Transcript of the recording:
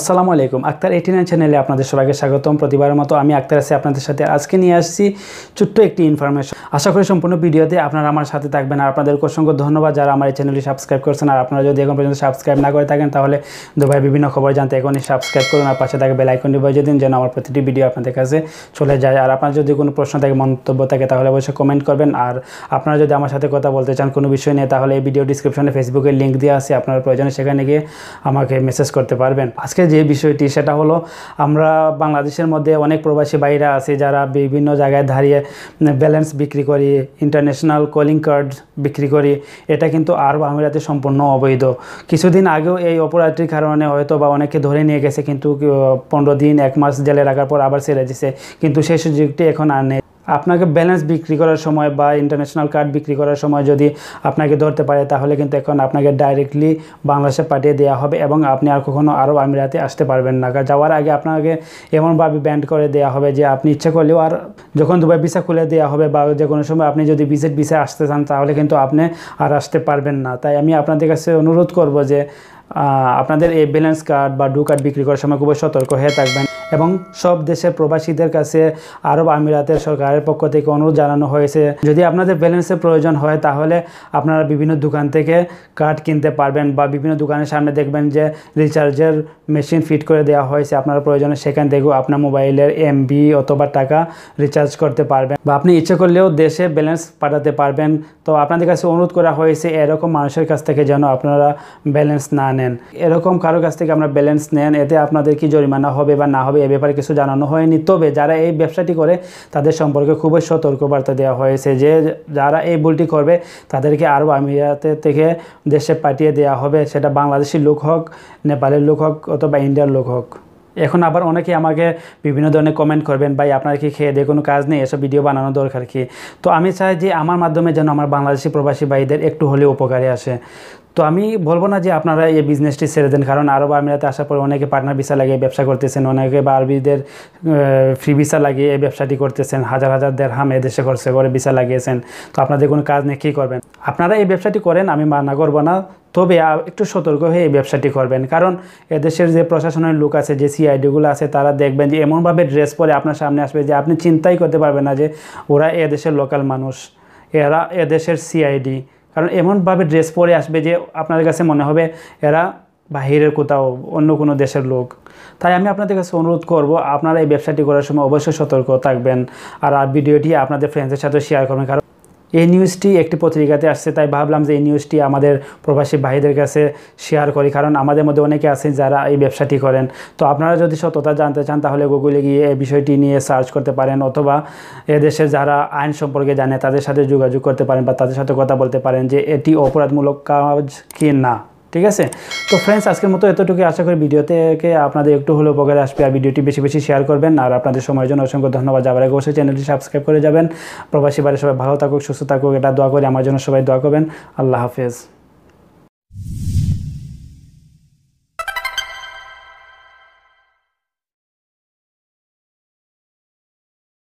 আসসালামু আলাইকুম। Akter eighty nine চ্যানেলে আপনাদের সবাইকে স্বাগতম। প্রতিবারের মতো আমি আক্তার আছি আপনাদের সাথে। আজকে নিয়ে আসছি ছোট্ট একটি ইনফরমেশন আশা করি সম্পূর্ণ ভিডিওতে আপনারা আমার সাথে থাকবেন। আর আপনাদের অসংখ্য ধন্যবাদ যারা আমার এই চ্যানেলটি সাবস্ক্রাইব করছেন। আর আপনারা যদি এখন পর্যন্ত সাবস্ক্রাইব না করে থাকেন, তাহলে দুবাই বিভিন্ন খবর জানতে এখনই সাবস্ক্রাইব করুন। আর পাশে থাকে বেল আইকনটি বাজিয়ে দিন যেন আমার প্রতিটি ভিডিও আপনাদের কাছে চলে যায়। আর আপনার যদি কোনো প্রশ্ন থাকে, মন্তব্য থাকে, তাহলে অবশ্যই কমেন্ট করবেন। আর আপনারা যদি আমার সাথে কথা বলতে চান কোনো বিষয় নিয়ে, তাহলে এই ভিডিও ডিসক্রিপশনে ফেসবুকের লিঙ্ক দিয়ে আছে। আপনার প্রয়োজনে সেখানে গিয়ে আমাকে মেসেজ করতে পারবেন। আজকে যে বিষয়টি, সেটা হলো আমরা বাংলাদেশের মধ্যে অনেক প্রবাসী বাইরা আছে যারা বিভিন্ন জায়গায় দাঁড়িয়ে ব্যালেন্স বিক্রি করি ইন্টারন্যাশনাল কলিং কার্ড বিক্রি করি। এটা কিন্তু আরব আমিরাতে সম্পূর্ণ অবৈধ। কিছুদিন আগেও এই অপরাধটির কারণে হয়তো বা অনেকে ধরে নিয়ে গেছে, কিন্তু পনেরো দিন, এক মাস জেলে রাখার পর আবার ছেড়ে দিছে। কিন্তু সেই সুযোগটি এখন আর নেই। আপনাকে ব্যালেন্স বিক্রি করার সময় বা ইন্টারন্যাশনাল কার্ড বিক্রি করার সময় যদি আপনাকে ধরতে পারে, তাহলে কিন্তু এখন আপনাকে ডাইরেক্টলি বাংলাদেশে পাঠিয়ে দেওয়া হবে এবং আপনি আর কখনও আরব আমিরাতে আসতে পারবেন না। যাওয়ার আগে আপনাকে এমনভাবে ব্যান্ড করে দেওয়া হবে যে আপনি ইচ্ছে করলেও আর যখন দুবাই ভিসা খুলে দেওয়া হবে বা যে কোনো সময় আপনি যদি ভিজিট ভিসা আসতে চান, তাহলে কিন্তু আপনি আর আসতে পারবেন না। তাই আমি আপনাদের কাছে অনুরোধ করব যে আপনাদের এই ব্যালেন্স কার্ড বা ডু কার্ড বিক্রি করার সময় খুবই সতর্ক হয়ে থাকবেন। এবং সব দেশের প্রবাসীদের কাছে আরব আমিরাতের সরকারের পক্ষ থেকে অনুরোধ জানানো হয়েছে। যদি আপনাদের ব্যালেন্সের প্রয়োজন হয়, তাহলে আপনারা বিভিন্ন দোকান থেকে কার্ড কিনতে পারবেন বা বিভিন্ন দোকানের সামনে দেখবেন যে রিচার্জের মেশিন ফিট করে দেওয়া হয়েছে। আপনার প্রয়োজনে সেখান থেকেও আপনার মোবাইলের এমবি অথবা টাকা রিচার্জ করতে পারবেন বা আপনি ইচ্ছে করলেও দেশে ব্যালেন্স পাঠাতে পারবেন। তো আপনাদের কাছে অনুরোধ করা হয়েছে, এরকম মানুষের কাছ থেকে যেন আপনারা ব্যালেন্স না নেন। এরকম কারও কাছ থেকে আপনারা ব্যালেন্স নেন, এতে আপনাদের কি জরিমানা হবে বা না হবে এ ব্যাপারে কিছু জানানো হয়নি। তবে যারা এই ব্যবসাটি করে, তাদের সম্পর্কে খুবই সতর্কবার্তা দেওয়া হয়েছে যে, যারা এই ভুলটি করবে, তাদেরকে আরব আমিরাতের থেকে দেশে পাঠিয়ে দেওয়া হবে। সেটা বাংলাদেশি লোক হোক, নেপালের লোক হোক, অথবা ইন্ডিয়ার লোক হোক। এখন আবার অনেকে আমাকে বিভিন্ন ধরনের কমেন্ট করবেন, ভাই, আপনার কি খেয়ে দিয়ে কোনো কাজ নেই? এসব ভিডিও বানানো দরকার কি? তো আমি চাই যে, আমার মাধ্যমে যেন আমার বাংলাদেশি প্রবাসী ভাইদের একটু হলেও উপকারে আসে। তো আমি বলব না যে আপনারা এই বিজনেসটি ছেড়ে দেন, কারণ আরব আমিরাতে আসার পর অনেকে পার্টনার ভিসা লাগিয়ে ব্যবসা করতেছেন, অনেকে বা আরবিদের ফ্রি ভিসা লাগিয়ে এই ব্যবসাটি করতেছেন, হাজার হাজার দেড় হাম এদেশে খরচে করে ভিসা লাগিয়েছেন। তো আপনাদের কোনো কাজ নেই, কী করবেন? আপনারা এই ব্যবসাটি করেন, আমি মানা করব না, তবে একটু সতর্ক হয়ে এই ব্যবসাটি করবেন। কারণ এদেশের যে প্রশাসনের লোক আছে, যে সিআইডিগুলো আছে, তারা দেখবেন যে এমনভাবে ড্রেস পরে আপনার সামনে আসবে যে আপনি চিন্তাই করতে পারবেন না যে ওরা এদেশের লোকাল মানুষ, এরা এদেশের সিআইডি কারণ এমনভাবে ড্রেস পরে আসবে যে আপনাদের কাছে মনে হবে এরা বাহিরের কোথাও, অন্য কোনো দেশের লোক। তাই আমি আপনাদের কাছে অনুরোধ করব, আপনারা এই ব্যবসাটি করার সময় অবশ্যই সতর্ক থাকবেন। আর ভিডিওটি আপনাদের ফ্রেন্ডসের সাথে শেয়ার করবেন, কারণ এই নিউজটি একটি পত্রিকাতে আসছে, তাই ভাবলাম যে এই নিউজটি আমাদের প্রবাসী ভাইদের কাছে শেয়ার করি। কারণ আমাদের মধ্যে অনেকে আছেন যারা এই ব্যবসাটি করেন। তো আপনারা যদি সততা জানতে চান, তাহলে গুগলে গিয়ে এই বিষয়টি নিয়ে সার্চ করতে পারেন, অথবা এদেশে যারা আইন সম্পর্কে জানে, তাদের সাথে যোগাযোগ করতে পারেন, বা তাদের সাথে কথা বলতে পারেন যে এটি অপরাধমূলক কাজ কি না। ঠিক আছে? তো ফ্রেন্ডস আজকের মতো এতটুকু আশা করি ভিডিও থেকে আপনাদের একটু হলেও উপকার আসবে। আর ভিডিওটি বেশি বেশি শেয়ার করবেন। আর আপনাদের সময়ের জন্য অসংখ্য ধন্যবাদ। যাবার আগে অবশ্যই চ্যানেলটি সাবস্ক্রাইব করে যাবেন। প্রবাসী বাড়ি সবাই ভালো থাকুক, সুস্থ থাকুক। এটা দোয়া করি। আমার জন্য সবাই দোয়া করবেন। আল্লাহ হাফেজ।